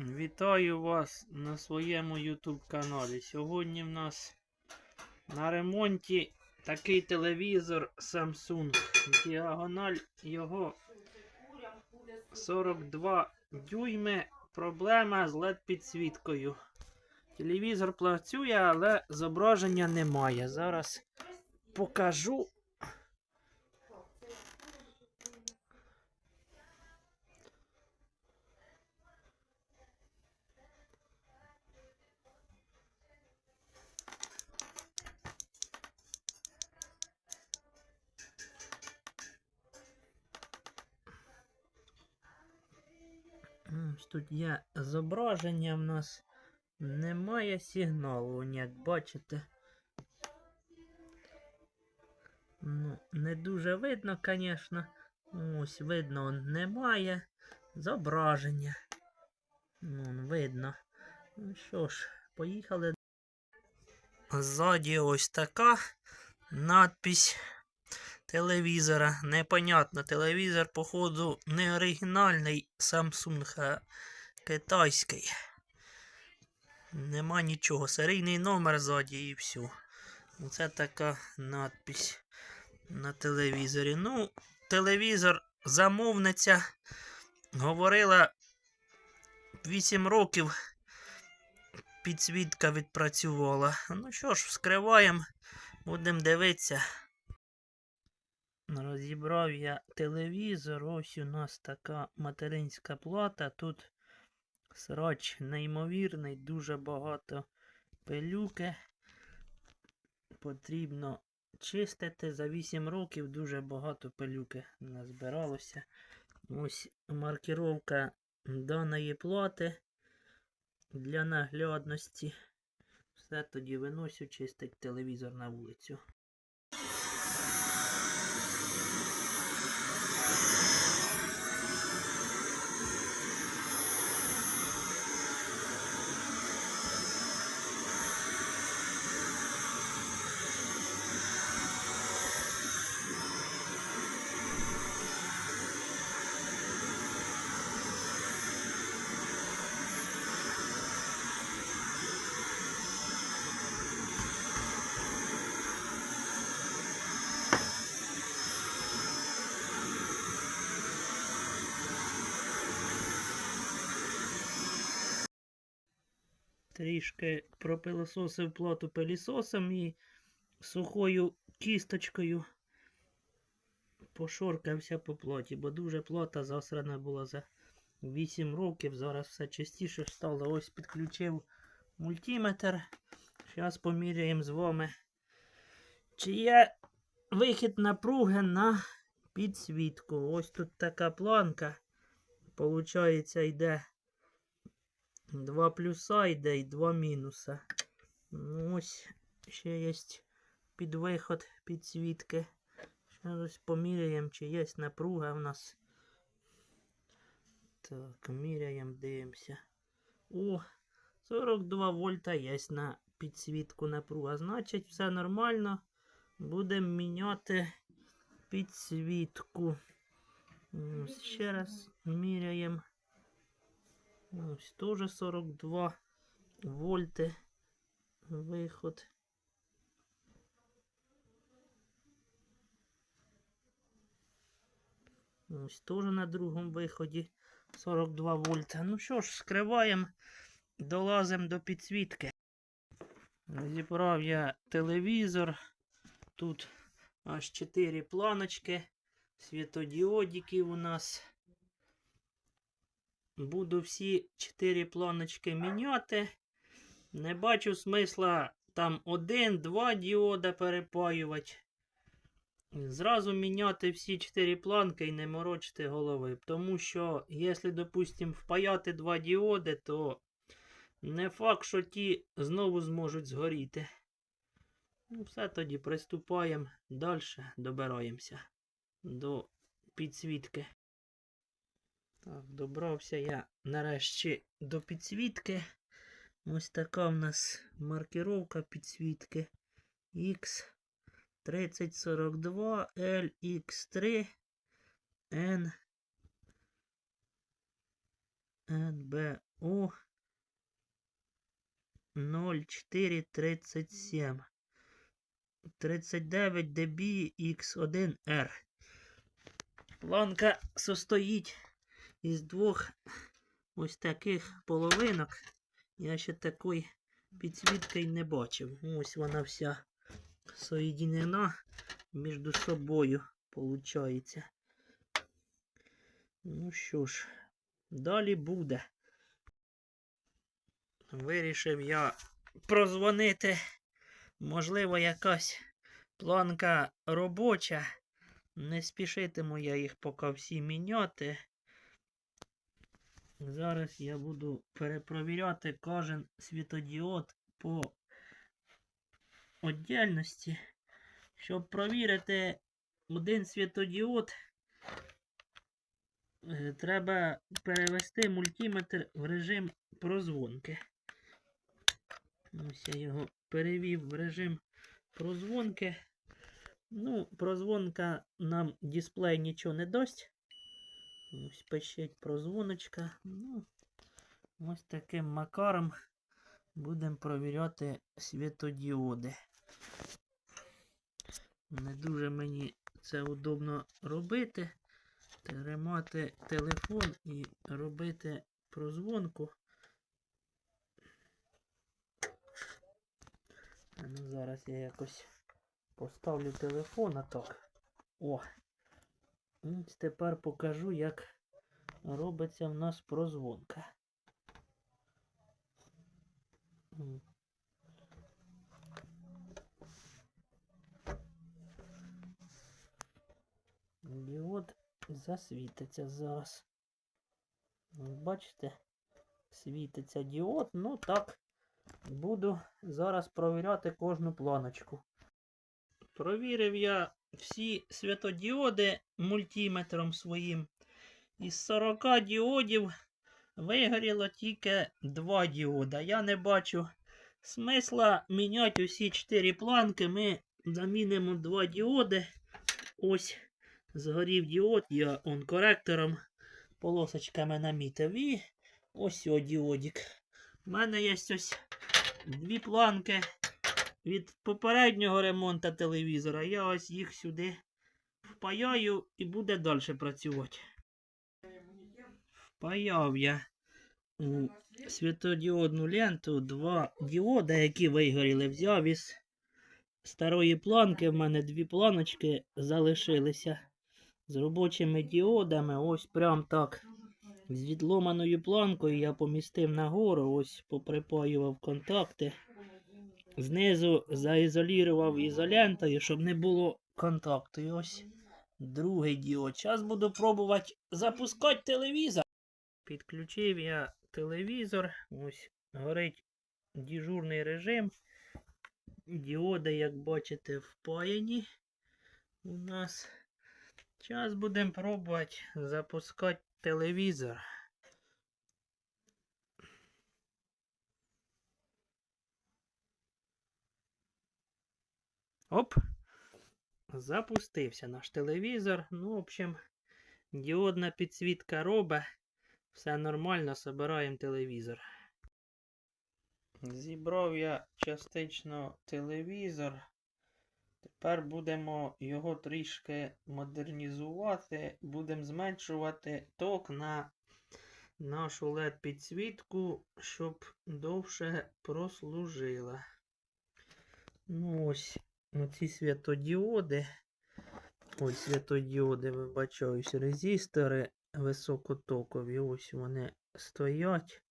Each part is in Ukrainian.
Вітаю вас на своєму YouTube каналі. Сьогодні в нас на ремонті такий телевізор Samsung. Діагональ його 42 дюйми. Проблема з LED підсвіткою. Телевізор працює, але зображення немає. Зараз покажу. Тут є зображення в нас. Немає сигналу, як бачите. Ну, не дуже видно, звісно. Ось видно, немає зображення. Ну, видно. Ну що ж, поїхали. Ззаді ось така надпись телевізора. Непонятно, телевізор, походу, не оригінальний Samsung, а китайський. Нема нічого. Серійний номер ззаді і все. Оце така надпись на телевізорі. Ну, телевізор замовниця говорила 8 років підсвітка відпрацювала. Ну що ж, вскриваємо, будемо дивитися. Розібрав я телевізор. Ось у нас така материнська плата. Тут срач неймовірний, дуже багато пилюки. Потрібно чистити. За 8 років дуже багато пилюки назбиралося. Ось маркировка даної плати для наглядності. Все тоді виносю чистить телевізор на вулицю. Трішки пропилососив плату пилісосом і сухою кісточкою пошоркався по платі, бо дуже плата засрана була за 8 років. Зараз все частіше стало. Ось підключив мультиметр. Зараз поміряємо з вами, чи є вихід напруги на підсвітку. Ось тут така планка. Получається, йде Два плюса йде і два мінуса. Ну, ось ще є підвиход підсвітки. Зараз поміряємо, чи є напруга в нас. Так, міряємо, дивимося. О, 42 вольта є на підсвітку напруга. Значить, все нормально. Будемо міняти підсвітку. Ще раз міряємо. Ось теж 42 вольти виход. Ось теж на другому виході 42 вольта. Ну що ж, скриваємо, долазимо до підсвітки. Зібрав я телевізор. Тут аж 4 планочки, світодіодиків у нас. Буду всі 4 планочки міняти. Не бачу смисла там один-два діода перепаювати. Зразу міняти всі 4 планки і не морочити голови. Тому що, якщо, допустимо, впаяти два діоди, то не факт, що ті знову зможуть згоріти. Ну, все тоді приступаємо далі, добираємося до підсвітки. Так, добрався я нарешті до підсвітки. Ось така в нас маркировка підсвітки X3042 LX3 N НБО 0437 39 dB X1R. Планка состоїть із двох ось таких половинок. Я ще такої підсвітки не бачив. Ось вона вся соєдинена між собою, виходить. Ну що ж, далі буде. Вирішив я прозвонити. Можливо, якась планка робоча. Не спішитиму я їх поки всі міняти. Зараз я буду перепровіряти кожен світодіод по віддільності. Щоб провірити один світодіод, е, треба перевести мультиметр в режим прозвонки. Ось я його перевів в режим прозвонки. Ну, прозвонка нам дисплей нічого не дасть. Ось пищить прозвоночка. Ну, ось таким макаром будемо провіряти світодіоди. Не дуже мені це удобно робити. Тримати телефон і робити прозвонку. Ну зараз я якось поставлю телефон, а так. О! Ось тепер покажу, як робиться в нас прозвонка. Діод засвітиться зараз. Бачите, світиться діод. Ну так, буду зараз провіряти кожну планочку. Провірив я всі світодіоди мультиметром своїм. Із 40 діодів вигоріло тільки 2 діода. Я не бачу смисла міняти усі 4 планки. Ми замінимо 2 діоди. Ось згорів діод, я он коректором полосочками намітив. І ось о діодик. У мене є ось дві планки від попереднього ремонту телевізора. Я ось їх сюди впаяю і буде далі працювати. Впаяв я у світодіодну ленту два діода, які вигоріли. Взяв із старої планки. В мене дві планочки залишилися з робочими діодами. Ось прям так. З відломаною планкою я помістив нагору, ось поприпаював контакти. Знизу заізолірував ізолентою, щоб не було контакту. І ось другий діод. Зараз буду пробувати запускати телевізор. Підключив я телевізор. Ось горить дежурний режим. Діоди, як бачите, впаяні у нас. Зараз будемо пробувати запускати телевізор. Оп! Запустився наш телевізор. Ну, в общем, діодна підсвітка робить. Все нормально, собираємо телевізор. Зібрав я частично телевізор. Тепер будемо його трішки модернізувати. Будемо зменшувати ток на нашу LED-підсвітку, щоб довше прослужила. Ну ось оці світодіоди. Ось світодіоди, вибачаюсь, резистори високотокові. Ось вони стоять.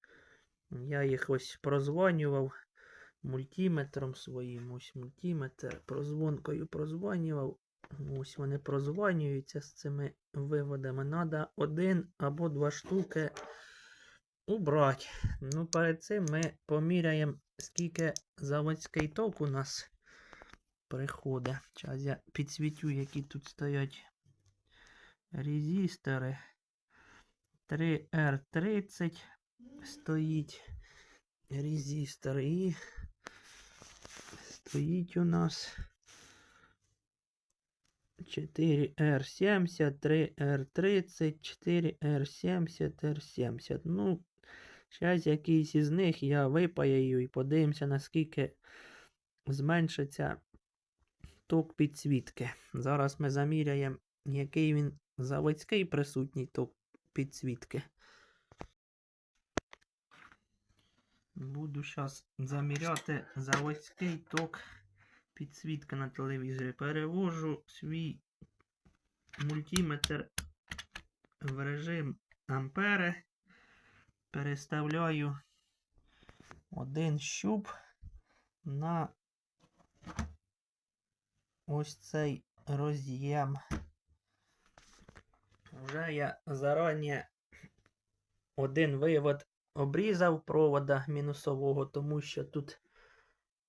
Я їх ось прозванював мультиметром своїм. Ось мультиметр. Прозвонкою прозванював. Ось вони прозванюються з цими виводами. Надо один або два штуки убрати. Ну, перед цим ми поміряємо, скільки заводський ток у нас приходить. Зараз я підсвітю, які тут стоять резистори. 3R30 стоїть резистор і стоїть у нас 4R70, 3R30, 4R70, R70. Ну, зараз якийсь із них я випаяю і подивимося, наскільки зменшиться ток підсвітки. Зараз ми заміряємо, який він заводський присутній ток підсвітки. Буду зараз заміряти заводський ток підсвітки на телевізорі. Перевожу свій мультиметр в режим ампери. Переставляю один щуп на ось цей роз'єм. Вже я зарані один вивод обрізав провода мінусового, тому що тут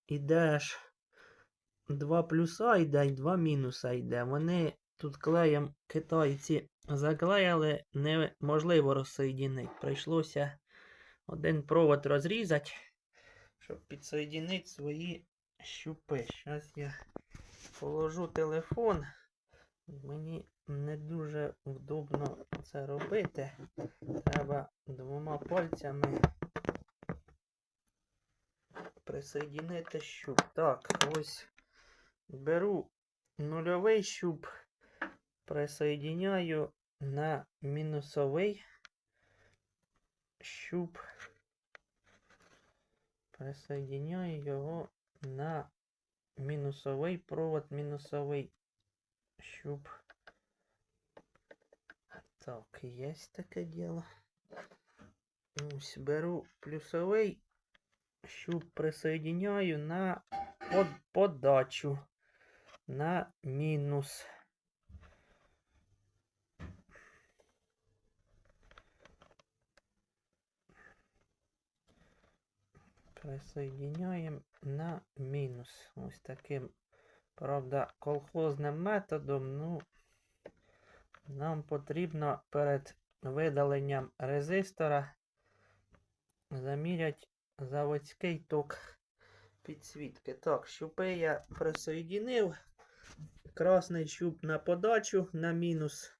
іде ж два плюса йде і два мінуса йде. Вони тут клеєм китайці заклеїли, неможливо розсоєдинити. Прийшлося один провод розрізати, щоб підсоєдинити свої щупи. Зараз я положу телефон. Мені не дуже вдобно це робити. Треба двома пальцями присоединити щуп. Так, ось беру нульовий щуп, присоединяю на мінусовий щуп. Присоединяю його на мінусовий провод, мінусовий щуп. Так, є таке діло. Ось беру плюсовий щуп присоединяю на под подачу на мінус. Присоединяємо На мінус. Ось таким, правда, колхозним методом. Ну, нам потрібно перед видаленням резистора заміряти заводський ток підсвітки. Так, щупи я присоединив. Красний щуп на подачу на мінус.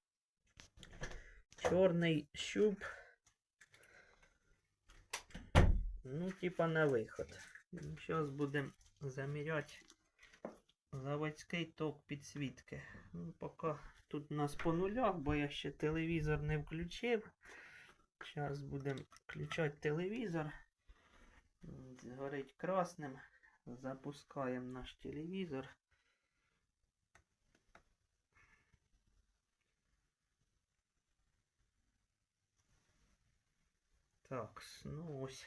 Чорний щуп. Ну, типа на виход. Зараз будемо заміряти заводський ток підсвітки. Ну, поки тут у нас по нулях, бо я ще телевізор не включив. Зараз будемо включати телевізор. Згорить красним. Запускаємо наш телевізор. Так, ну ось.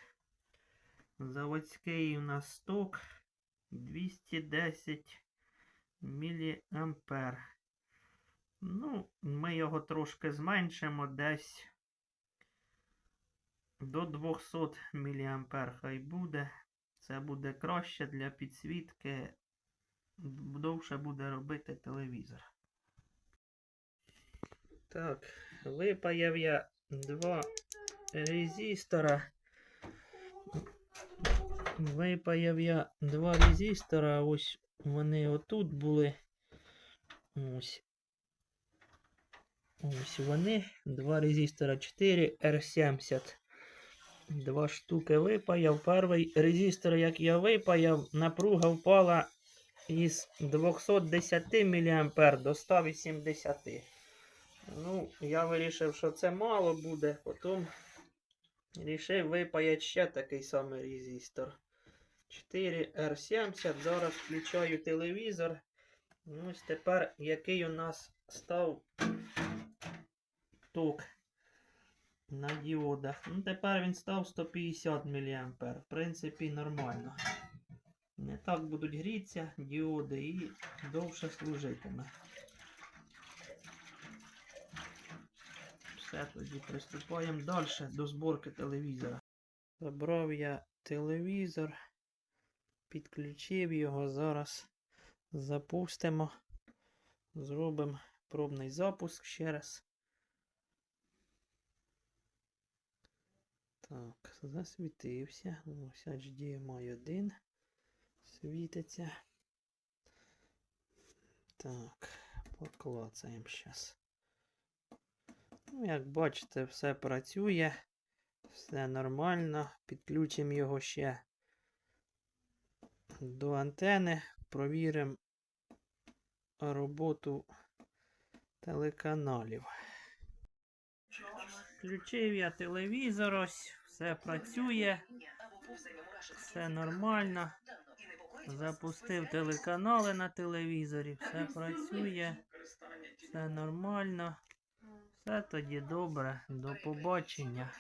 Заводський у нас сток 210 міліампер. Ну, ми його трошки зменшимо десь до 200 мА хай буде. Це буде краще для підсвітки. Довше буде робити телевізор. Так, випаяв я два резистора. Випаяв я два резистора. Ось вони отут були. Ось. Ось вони. Два резистора 4 R70. Два штуки випаяв. Перший резистор, як я випаяв, напруга впала із 210 мА до 180. Ну, я вирішив, що це мало буде. Потім вирішив випаяти ще такий самий резистор. 4R70. Зараз включаю телевізор. Ось тепер який у нас став ток на діодах. Ну, тепер він став 150 мА. В принципі, нормально. Не так будуть грітися діоди і довше служитиме. Все, тоді приступаємо далі до зборки телевізора. Забрав я телевізор, підключив його, зараз запустимо. Зробимо пробний запуск ще раз. Так, засвітився. Ось HDMI 1 світиться. Так, Поклацаємо зараз. Ну, як бачите, все працює. Все нормально. Підключимо його ще до антени. Провіримо роботу телеканалів. Включив я телевізор, ось, все працює, все нормально. Запустив телеканали на телевізорі, все працює, все нормально. Все тоді добре. До побачення.